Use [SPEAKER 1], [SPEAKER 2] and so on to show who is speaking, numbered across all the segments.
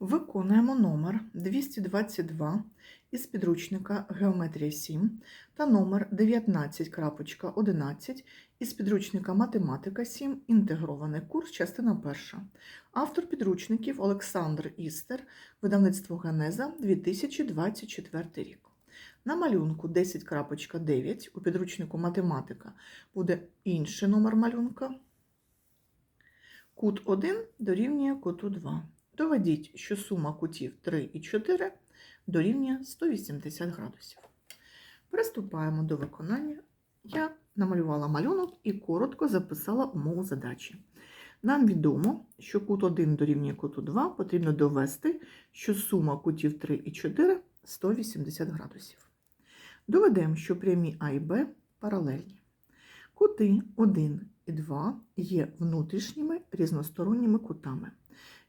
[SPEAKER 1] Виконуємо номер 222 із підручника Геометрія 7 та номер 19.11 із підручника Математика 7. Інтегрований курс, частина перша. Автор підручників Олександр Істер, видавництво Генеза 2024 рік. На малюнку 10.9 у підручнику Математика буде інший номер малюнка. Кут 1 дорівнює куту 2. Доведіть, що сума кутів 3 і 4 дорівнює 180 градусів. Приступаємо до виконання. Я намалювала малюнок і коротко записала умову задачі. Нам відомо, що кут 1 дорівнює куту 2 потрібно довести, що сума кутів 3 і 4 180 градусів. Доведемо, що прямі А і Б паралельні. Кути 1 і 2 є внутрішніми різносторонніми кутами,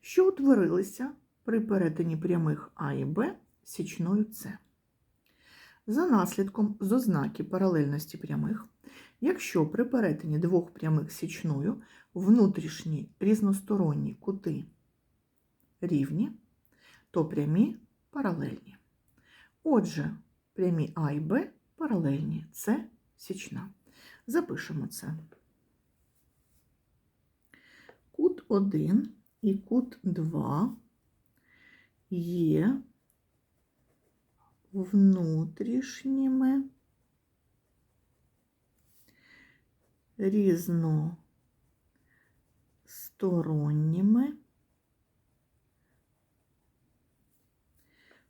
[SPEAKER 1] що утворилися при перетині прямих А і Б січною С. За наслідком з ознаки паралельності прямих, якщо при перетині двох прямих січною внутрішні різносторонні кути рівні, то прямі паралельні. Отже, прямі А і Б паралельні це січна. Запишемо це. Кут 1 і кут 2 є внутрішніми. Різносторонніми.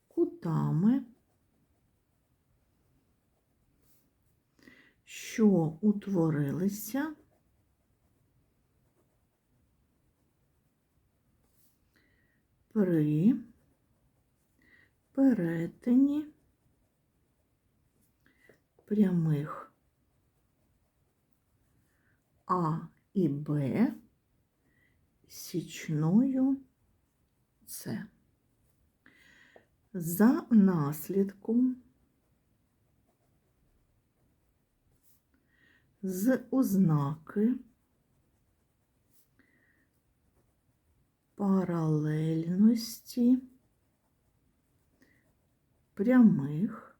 [SPEAKER 1] Кутами, що утворилися при перетині прямих А і Б січною С. За наслідком з ознаки паралельності прямих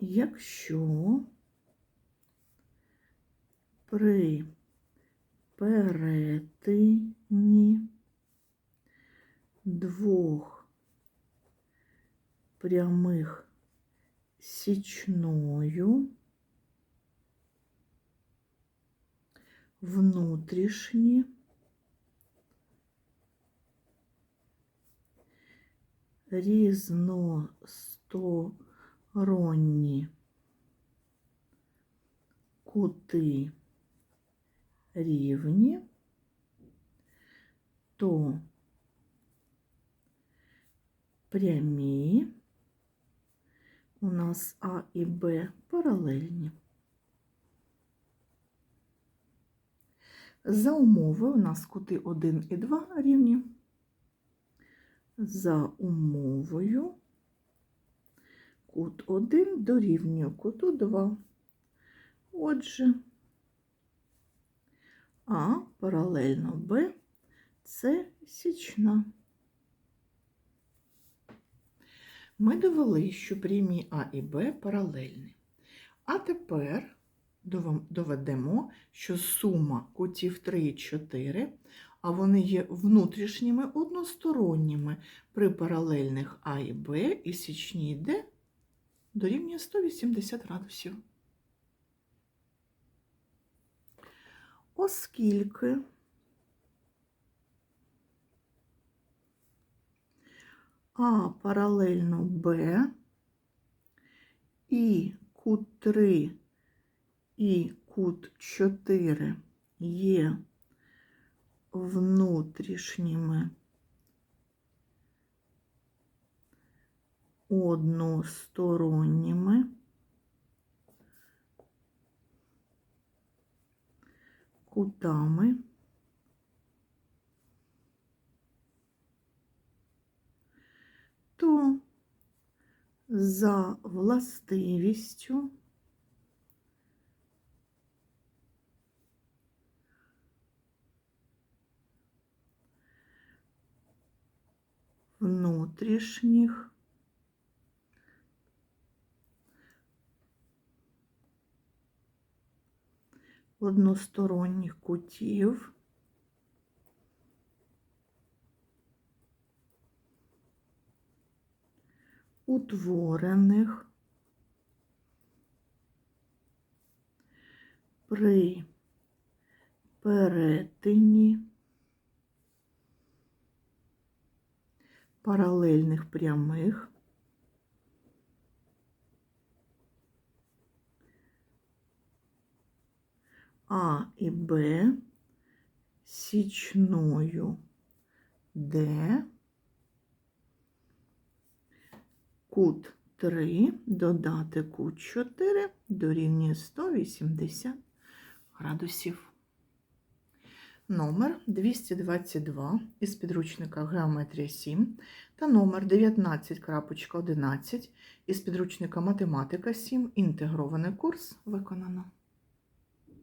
[SPEAKER 1] якщо при перетині двох прямих січною внутрішні. Різносторонні кути рівні, то прямі. У нас А і Б паралельні. За умови у нас кути 1 і 2 рівні. За умовою кут 1 дорівнює куту 2. Отже, А паралельно Б це січна. Ми довели, що прямі А і Б паралельні. А тепер доведемо, що сума кутів 3 і 4, а вони є внутрішніми односторонніми при паралельних А і Б і січній Д дорівнює 180 градусів. Оскільки А паралельно Б і кут 3 і кут 4 є внутрішніми. Односторонніми. Кутами, то за властивістю внутрішніх. Односторонніх кутів. Утворених. При перетині паралельних прямих А і Б січною Д кут 3 додати кут 4 дорівнює 180 градусів. Номер 222 із підручника Геометрія 7 та номер 19.11 із підручника Математика 7 інтегрований курс виконано.